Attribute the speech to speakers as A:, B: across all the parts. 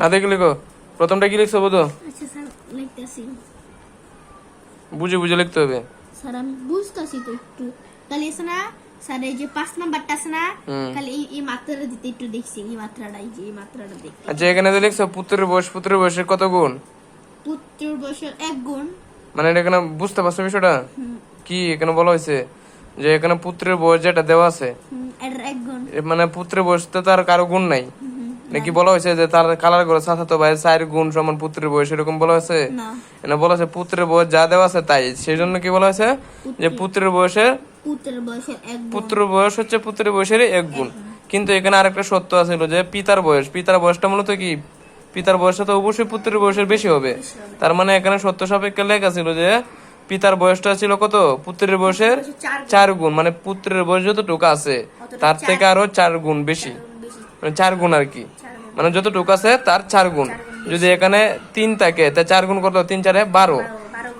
A: না দেখে লিখো। প্রথমটা কি লিখছো বোধ?
B: আচ্ছা স্যার লিখতেছি।
A: বুঝে বুঝে লিখতে হবে।
B: স্যার আমি বুঝতেছি তো একটু। তাহলে এসে না স্যার এই যে পাঁচ নাম্বারটা আছে না। খালি এই এই মাত্রাটা দিতে একটু দেখছি এই মাত্রাটা এই যে এই মাত্রাটা দেখতে।
A: আচ্ছা এখানে যে লিখছো পুত্রের বয়স পুত্রের বয়সের কত গুণ?
B: পুত্রের বয়সের এক গুণ।
A: মানে এটা এখানে বুঝতে পারছ বিষয়টা? কি এখানে বলা হয়েছে? যে এখানে পুত্রের বয়স যেটা দেওয়া আছে।
B: হুম, এক গুণ।
A: মানে পুত্রের বয়স তো তার কারও গুণ নাই। নাকি বলা হয়েছে যে তার কালার করে সাথে ভাই চার গুণ সমান পুত্রের বয়স এরকম বলা হয়েছে?
B: না।
A: বলা হয়েছে পুত্রের বয়স যা দেওয়া আছে তাই। সেই জন্য কি বলা হয়েছে? যে পুত্রের বয়সের পুত্র বয়স হচ্ছে পুত্রের বয়সের এক গুণ। কিন্তু এখানে আরেকটা সত্য আছিল যে পিতার বয়স। পিতার বয়সটা মূলত কি? পিতার বয়সটা তো অবশ্যই পুত্রের বয়সের বেশি হবে। তার মানে এখানে সত্য সাপেক্ষে লেখা ছিল যে পিতার বয়সটা ছিল কত? পুত্রের বয়সের
B: চার
A: গুণ। মানে পুত্রের বয়স যতটুকু আছে তার থেকে আরও চার গুণ বেশি। মানে চার গুণ আর কি। মানে যতটুকু আছে তার চার গুণ। যদি এখানে তিন থাকে তা চার গুণ কত? তিন চারে বারো।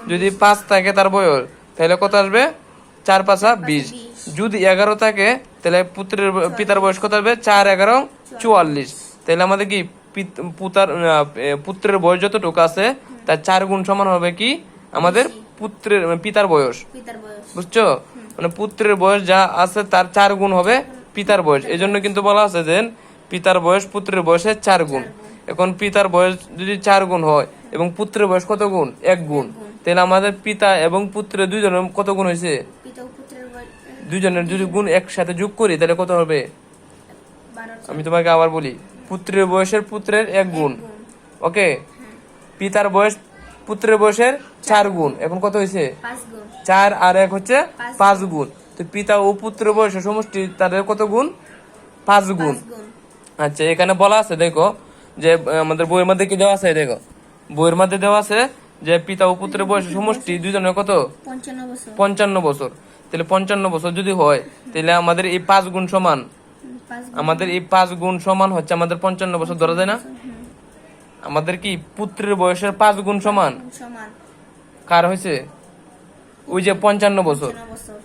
A: যদি পাঁচ থাকে তার বয়স তাহলে কত আসবে? চার পাঁচা বিশ। যদি এগারো থাকে তাহলে পুত্রের পিতার বয়স কত আসবে? চার এগারো চুয়াল্লিশ। তাহলে আমাদের কি পিত- পুতার পুত্রের বয়স যতটুকু আছে তার চার গুণ সমান হবে কি? আমাদের পুত্রের মানে পিতার বয়স।
B: পিতার বয়স।
A: বুঝছ? মানে পুত্রের বয়স যা আছে তার চার গুণ হবে পিতার বয়স। এই জন্য কিন্তু বলা আছে যে পিতার বয়স পুত্রের বয়সের চার গুণ। এখন পিতার বয়স যদি চার গুণ হয় এবং পুত্রের বয়স কত গুণ? এক গুণ। তাহলে আমাদের পিতা এবং পুত্রের দুইজনের কত গুণ হয়েছে? দুইজনের যদি গুণ একসাথে যোগ করি তাহলে কত হবে? আমি তোমাকে আবার বলি পুত্রের বয়সের পুত্রের এক গুণ। ওকে? পিতার বয়স পুত্রের বয়সের চার গুণ। এখন কত হয়েছে? চার আর এক হচ্ছে পাঁচ গুণ। তো পিতা ও পুত্র বয়সের সমষ্টি তাদের কত গুণ? পাঁচ গুণ। আচ্ছা এখানে বলা আছে দেখো যে আমাদের বইয়ের মধ্যে কি দেওয়া আছে দেখো? বইয়ের মধ্যে দেওয়া আছে যে পিতা ও পুত্রের বয়সের সমষ্টি দুজনের কত?
B: পঞ্চান্ন বছর।
A: তাহলে পঞ্চান্ন বছর যদি হয় তাহলে আমাদের এই পাঁচ গুণ সমান। আমাদের এই পাঁচ গুণ সমান হচ্ছে আমাদের পঞ্চান্ন বছর ধরা যায় না? আমাদের কি পুত্রের বয়সের পাঁচ গুণ সমান? কার হয়েছে? ওই যে পঞ্চান্ন বছর।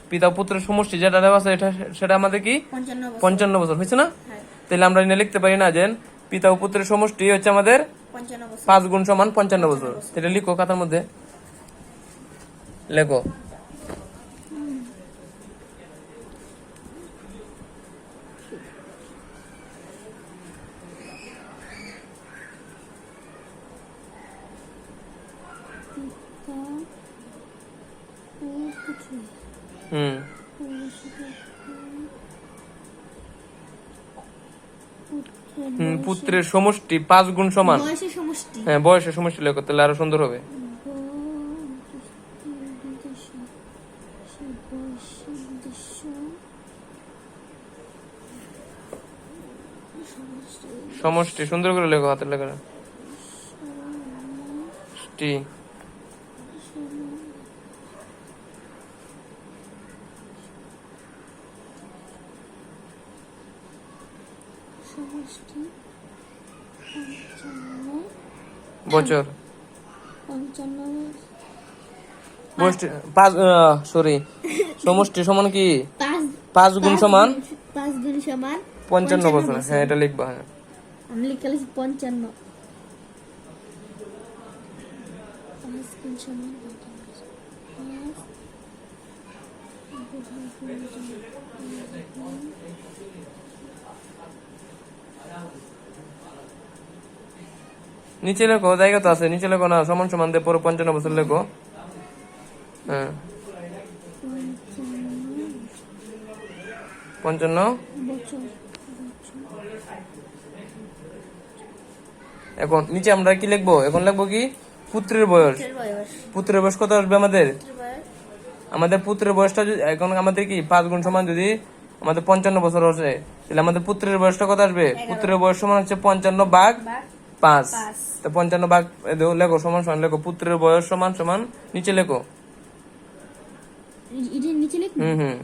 A: পিতা পুত্রের সমষ্টি যেটা দেওয়া আছে এটা সেটা আমাদের কি?
B: পঞ্চান্ন বছর।
A: পঞ্চান্ন বছর হয়েছে না?
B: হ্যাঁ।
A: তাহলে আমরা এনে লিখতে পারি না যে পিতা ও পুত্রের সমষ্টি হচ্ছে আমাদের পাঁচ গুণ সমান পঞ্চান্ন বছর। সেটা লিখো কথার মধ্যে। লেখো হুম হুম পুত্রের সমষ্টি পাঁচ গুণ সমান। হ্যাঁ বয়সের সমষ্টি লেখো তাহলে আরও সুন্দর হবে। সমষ্টি সুন্দর করে লেখো হাতের লেখা টি
B: সমষ্টি
A: বছর। পাঁচ সরি সমষ্টি সমান কি?
B: পাঁচ।
A: পাঁচ গুণ সমান?
B: পাঁচ গুণ সমান।
A: পঞ্চান্ন বছর। হ্যাঁ এটা লিখবা হ্যাঁ।
B: আমি লিখে লিখছি পঞ্চান্ন। সমান পঞ্চান্ন বছর।
A: নিচে লেখো জায়গা তো আছে নিচে লেখো না সমান সমান দিয়ে পরে পঞ্চান্ন বছর লেখো। হ্যাঁ। পঞ্চান্ন? এখন নিচে আমরা কি লিখব? এখন লিখব কি? পুত্রের বয়স।
B: পুত্রের বয়স।
A: কত আসবে আমাদের? আমাদের পুত্রের বয়সটা যদি এখন আমাদের কি পাঁচ গুণ সমান যদি আমাদের পঞ্চান্ন বছর আসে তাহলে আমাদের পুত্রের বয়সটা কত আসবে? পুত্রের বয়স সমান হচ্ছে পঞ্চান্ন ভাগ
B: বা
A: পাঁচ। তো পঞ্চান্ন ভাগ লেখো সমান সমান লেখো। পুত্রের বয়স সমান সমান নিচে লেখো।
B: এটা নিচে
A: হুম হুম।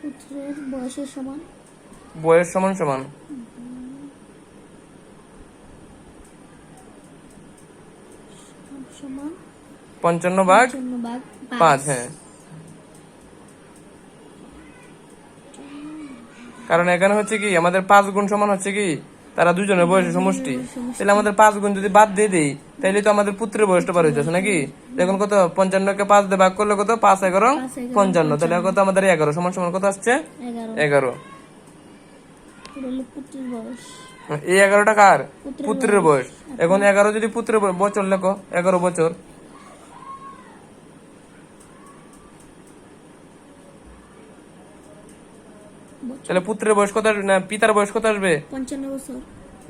B: পুত্রের বয়সের সমান?
A: বয়স সমান সমান।
B: সমান?
A: পঞ্চান্ন ভাগ?
B: পঞ্চান্ন ভাগ
A: পাঁচ। হ্যাঁ। কারণ এখানে হচ্ছে কি আমাদের পাঁচ গুণ সমান হচ্ছে কি তারা দুজনের বয়সের সমষ্টি। তাহলে আমাদের পাঁচ গুণ যদি বাদ দিয়ে দিই তাহলে তো আমাদের পুত্রের বয়সটা পার হইতেছে নাকি? এখন কত পঞ্চান্নকে পাঁচ দিয়ে ভাগ করলে কত? পাঁচ এগারো পঞ্চান্ন। তাহলে কত আমাদের এগারো? সমান সমান কত আসছে?
B: এগারো।
A: এই এগারোটা কার?
B: পুত্রের
A: বয়স। এখন এগারো যদি পুত্রের বছর লেখো এগারো বছর। তাহলে পুত্রের বয়স কত আসবে? না পিতার বয়স কত আসবে?
B: পঞ্চান্ন বছর।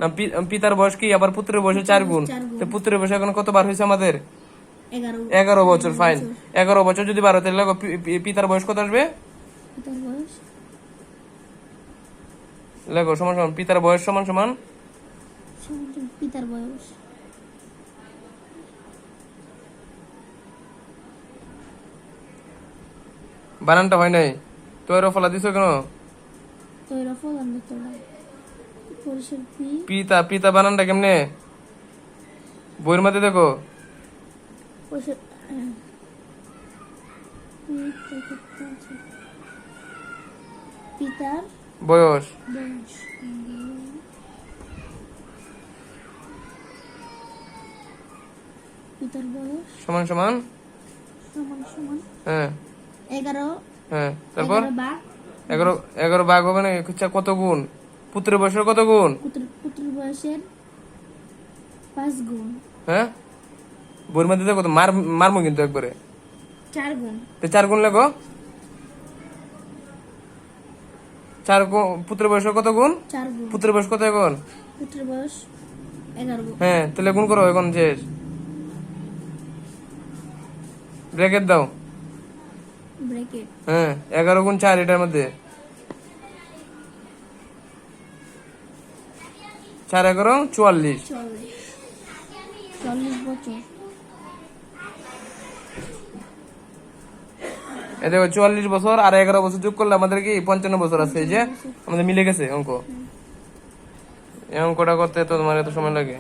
A: না পিতার বয়স কি? আবার পুত্রের বয়স চার গুণ। তো পুত্রের বয়স এখন কত বার হয়েছে আমাদের?
B: এগারো।
A: বছর ফাইন এগারো বছর। যদি বারো তাহলে পিতার বয়স কত আসবে? লেখো সমান সমান পিতার বয়স সমান সমান?
B: সমান পিতার বয়স।
A: বানানটা হয় নাই। তো এর ফলা দিছো কেন?
B: তৈরা ফলান পরিসর পি
A: পিতা পিতা বানানটা কেমনে? বইয়ের মধ্যে দেখো।
B: পরিসর হ্যাঁ। পিতার
A: বয়স?
B: বয়স পিতার বয়স?
A: সমান সমান?
B: সমান সমান।
A: হ্যাঁ। হ্যাঁ তারপর?
B: এগারো বা
A: এগারো এগারো ভাগ হবে না কত গুণ? পুত্রের বয়সের কত গুণ?
B: পুত্রের বয়সের পাঁচ গুণ।
A: হ্যাঁ? বইয়ের মধ্যে দেখো তো মার মারমো কিন্তু একবারে।
B: চার গুণ।
A: তো চার গুণ লেখো। চার গুণ পুত্রের বয়সের কত গুণ? পুত্রের বয়স কত এখন?
B: পুত্রের বয়স গুণ।
A: হ্যাঁ তাহলে গুণ করো এখন শেষ। ব্রেকেট দাও। হ্যাঁ এগারো গুণ চার এটার মধ্যে। চার এগারো চুয়াল্লিশ। দেখো চুয়াল্লিশ বছর আর এগারো বছর যোগ করলে আমাদের কি? পঞ্চান্ন বছর আছে এই যে? আমাদের মিলে গেছে অঙ্ক। এই অঙ্কটা করতে তো তোমার এত সময় লাগে।